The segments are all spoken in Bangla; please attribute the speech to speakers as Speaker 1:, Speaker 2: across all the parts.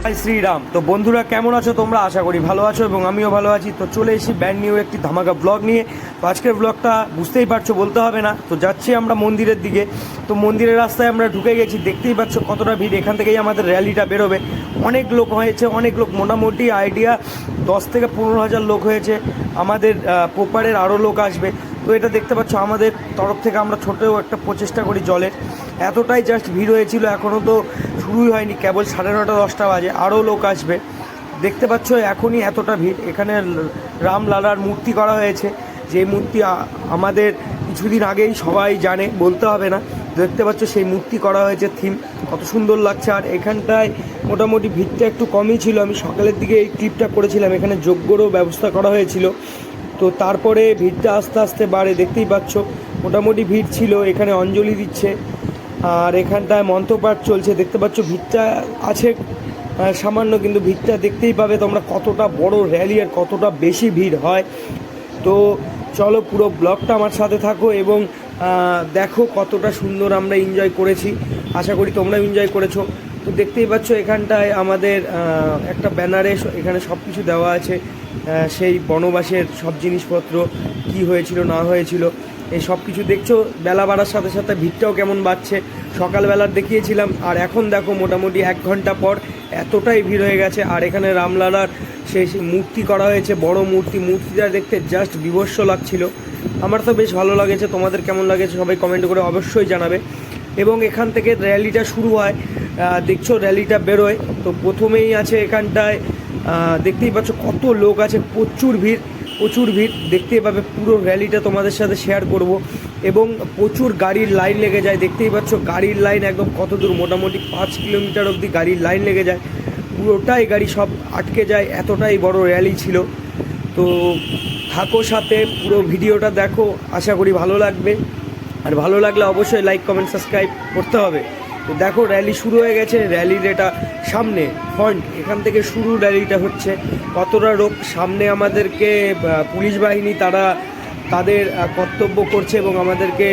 Speaker 1: শ্রীরাম। তো বন্ধুরা, কেমন আছো তোমরা? আশা করি ভালো আছো এবং আমিও ভালো আছি। তো চলে এসেছি ব্যান্ড নিউ একটি ধামাকা ব্লগ নিয়ে। তো আজকের ব্লগটা বুঝতেই পারছ, বলতে হবে না। তো যাচ্ছি আমরা মন্দিরের দিকে। তো মন্দিরের রাস্তায় আমরা ঢুকে গেছি। দেখতেই পাচ্ছ কতটা ভিড়। এখান থেকেই আমাদের র্যালিটা বেরোবে। অনেক লোক হয়েছে, অনেক লোক। মোটামুটি আইডিয়া দশ থেকে পনেরো হাজার লোক হয়েছে। আমাদের পোপারের আরও লোক আসবে। তো এটা দেখতে পাচ্ছ, আমাদের তরফ থেকে আমরা ছোটেও একটা প্রচেষ্টা করি জলের। এতটাই জাস্ট ভিড় হয়েছিল এখনও তো শুরুই হয়নি, কেবল সাড়ে নটা, দশটা বাজে আরও লোক আসবে। দেখতে পাচ্ছ এখনই এতটা ভিড়, এখানে রামলালার মূর্তি করা হয়েছে। যে মূর্তি আমাদের কিছুদিন আগেই সবাই জানে, বলতে হবে না। দেখতে পাচ্ছ সেই মূর্তি করা হয়েছে থিম কত সুন্দর লাগছে। আর এখানটায় মোটামুটি ভিড়টা একটু কমই ছিল। আমি সকালের দিকে এই ক্লিপটা করেছিলাম, এখানে যোগ্যরও ব্যবস্থা করা হয়েছিল। তো তারপরে ভিড়টা আস্তে আস্তে বাড়ে, দেখতেই পাচ্ছ। মোটামুটি ভিড় ছিল, এখানে অঞ্জলি দিচ্ছে। আর এখানটায় মন্ত্রপাঠ চলছে, দেখতে পাচ্ছ ভিড়টা আছে। সামান্য কিন্তু ভিড়টা দেখতেই পাবে তোমরা কতটা বড় র্যালি আর কতটা বেশি ভিড় হয়। তো চলো পুরো ব্লগটা আমার সাথে থাকো এবং দেখো কতটা সুন্দর আমরা এনজয় করেছি। আশা করি তোমরা এনজয় করেছ। তো দেখতেই পাচ্ছ এখানটায় আমাদের একটা ব্যানারে এখানে সব কিছু দেওয়া আছে। সেই বনবাসের সব জিনিসপত্র, কি হয়েছিল, না হয়েছিল। এই সব কিছু দেখছ, বেলা বাড়ার সাথে সাথে ভিড়টাও কেমন বাড়ছে। সকালবেলার দেখিয়েছিলাম, আর এখন দেখো মোটামুটি এক ঘণ্টা পর এতটাই ভিড় হয়ে গেছে, আর এখানে রামলালার সেই মূর্তি করা হয়েছে, বড় মূর্তি। মূর্তিটা দেখতে জাস্ট বিভস্য লাগছিল। আমার তো বেশ ভালো লাগেছে, তোমাদের কেমন লাগেছে সবাই কমেন্ট করে অবশ্যই জানাবে। এবং এখান থেকে র্যালিটা শুরু হয় দেখছ র্যালিটা বেরোয়। তো প্রথমেই আছে এখানটায় দেখতেই পাচ্ছ কত লোক আছে, প্রচুর ভিড়। প্রচুর ভিড়। দেখতেই পাবে পুরো র্যালিটা তোমাদের সাথে শেয়ার করব। এবং প্রচুর গাড়ির লাইন লেগে যায়। দেখতেই পাচ্ছ গাড়ির লাইন একদম কত দূর? মোটামুটি পাঁচ কিলোমিটার অবধি গাড়ির লাইন লেগে যায়। পুরোটাই গাড়ি সব আটকে যায়। এতটাই বড় র্যালি ছিল। তো থাকো সাথে, পুরো ভিডিওটা দেখো। আশা করি ভালো লাগবে। আর ভালো লাগলে অবশ্যই লাইক কমেন্ট সাবস্ক্রাইব করতে হবে। তো দেখো র্যালি শুরু হয়ে গেছে র্যালির এটা সামনে ফ্রন্ট এখান থেকে শুরু র্যালিটা হচ্ছে। কতটা লোক সামনে আমাদেরকে পুলিশ বাহিনী, তারা তাদের কর্তব্য করছে এবং আমাদেরকে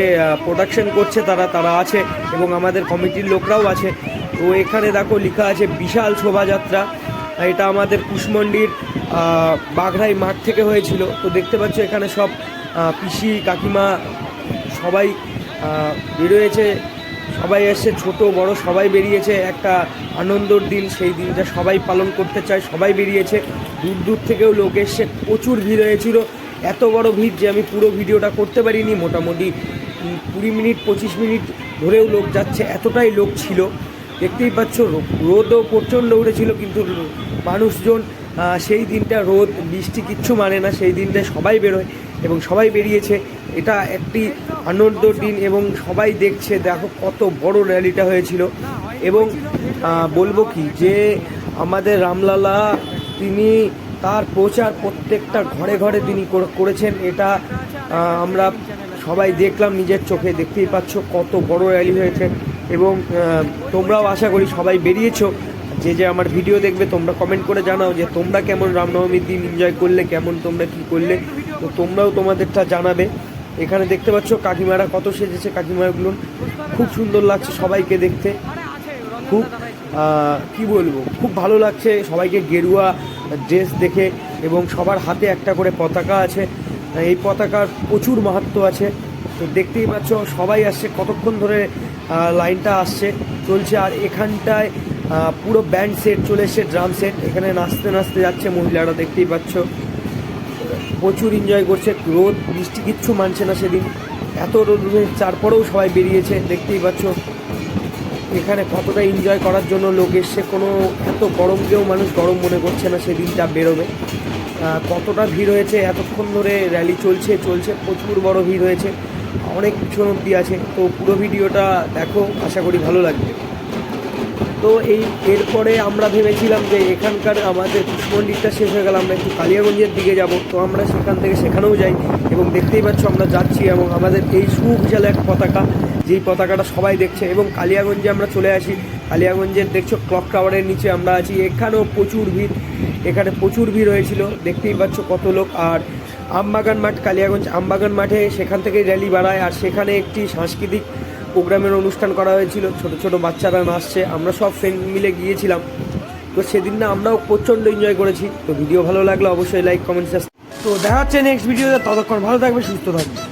Speaker 1: প্রোডাকশন করছে, তারা তারা আছে এবং আমাদের কমিটির লোকরাও আছে। তো এখানে দেখো, লেখা আছে, বিশাল শোভাযাত্রা। এটা আমাদের কুশমন্ডির বাঘরাই মাঠ থেকে হয়েছিল। তো দেখতে পাচ্ছ, এখানে সব পিসি, কাকিমা সবাই বেরোয়েছে। সবাই এসছে, ছোট, বড়, সবাই বেরিয়েছে। একটা আনন্দর দিন, সেই দিনটা সবাই পালন করতে চায়, সবাই বেরিয়েছে। দূর দূর থেকেও লোক এসছে, প্রচুর ভিড় হয়েছিল। এত বড় ভিড় যে আমি পুরো ভিডিওটা করতে পারিনি, মোটামুটি কুড়ি মিনিট, পঁচিশ মিনিট ধরেও লোক যাচ্ছে, এতটাই লোক ছিল। দেখতেই পাচ্ছ রোদও প্রচণ্ড উঠেছিল, কিন্তু মানুষজন সেই দিনটা রোদ, বৃষ্টি কিচ্ছু মানে না, সেই দিনটা সবাই বেরোয় এবং সবাই বেরিয়েছে। এটা একটি আনন্দ দিন এবং সবাই দেখছে, দেখো কত বড় র্যালিটা হয়েছিল। এবং বলব কি যে আমাদের রামলালা, তিনি তার প্রচার প্রত্যেকটা ঘরে ঘরে তিনি করে- করেছেন। এটা আমরা সবাই দেখলাম, নিজের চোখে দেখতেই পাচ্ছ কত বড় র্যালি হয়েছে। এবং তোমরাও আশা করি সবাই বেরিয়েছো। যে যে আমার ভিডিও দেখবে, তোমরা কমেন্ট করে জানাও যে তোমরা কেমন রামনবমীর দিন এনজয় করলে, কেমন তোমরা কি করলে। তো তোমরাও তোমাদেরটা জানাবে। এখানে দেখতে পাচ্ছ কাকিমারা কত সেজেছে কাকিমাগুলো। খুব সুন্দর লাগছে সবাইকে দেখতে। খুব কি বলব, খুব ভালো লাগছে সবাইকে গেরুয়া ড্রেস দেখে এবং সবার হাতে একটা করে পতাকা আছে। এই পতাকার প্রচুর মাহাত্ম্য আছে। তো দেখতেই পাচ্ছ সবাই আসছে, কতক্ষণ ধরে লাইনটা আসছে, চলছে। আর এখানটায় পুরো ব্যান্ড সেট চলে এসছে ড্রাম সেট এখানে নাচতে নাচতে যাচ্ছে মহিলারা দেখতেই পাচ্ছ। প্রচুর এনজয় করছে। রোদ বৃষ্টি কিচ্ছু মানছে না সেদিন। এত রোদ উঠেছে, তারপরেও সবাই বেরিয়েছে দেখতেই পাচ্ছ। এখানে কতটা এনজয় করার জন্য লোক এসছে কোনো এত গরমকেও মানুষ গরম মনে করছে না সেদিনটা বেরোবে। কতটা ভিড় হয়েছে এতক্ষণ ধরে র্যালি চলছে চলছে প্রচুর বড় ভিড় হয়েছে। অনেক পিছন অব্দি আছে। তো পুরো ভিডিওটা দেখো আশা করি ভালো লাগবে। তো এই এরপরে আমরা ভেবেছিলাম যে এখানকার আমাদের মন্দিরটা শেষ হয়ে গেল, আমরা একটু কালিয়াগঞ্জের দিকে যাব। তো আমরা সেখান থেকে সেখানেও যাই এবং দেখতেই পাচ্ছ আমরা যাচ্ছি এবং আমাদের এই সুখ সুবিশাল এক পতাকা, যেই পতাকাটা সবাই দেখছে এবং কালিয়াগঞ্জে আমরা চলে আসি। কালিয়াগঞ্জের দেখছ ক্লক টাওয়ারের নিচে আমরা আছি। এখানেও প্রচুর ভিড়, এখানে প্রচুর ভিড় হয়েছিল। দেখতেই পাচ্ছ কত লোক। আর আমবাগান মাঠ, কালিয়াগঞ্জ আমবাগান মাঠে সেখান থেকে র্যালি বাড়ায়। আর সেখানে একটি সাংস্কৃতিক প্রোগ্রামের অনুষ্ঠান করা হয়েছিল, ছোট ছোট বাচ্চারা নাচছে আমরা সব ফ্রেন্ড মিলে গিয়েছিলাম। তো সেদিন না আমরাও প্রচণ্ড এনজয় করেছি। তো ভিডিও ভালো লাগলে অবশ্যই লাইক কমেন্ট তো দেখা হচ্ছে নেক্সট ভিডিওতে ততক্ষণ ভালো থাকবে, সুস্থ থাকবে।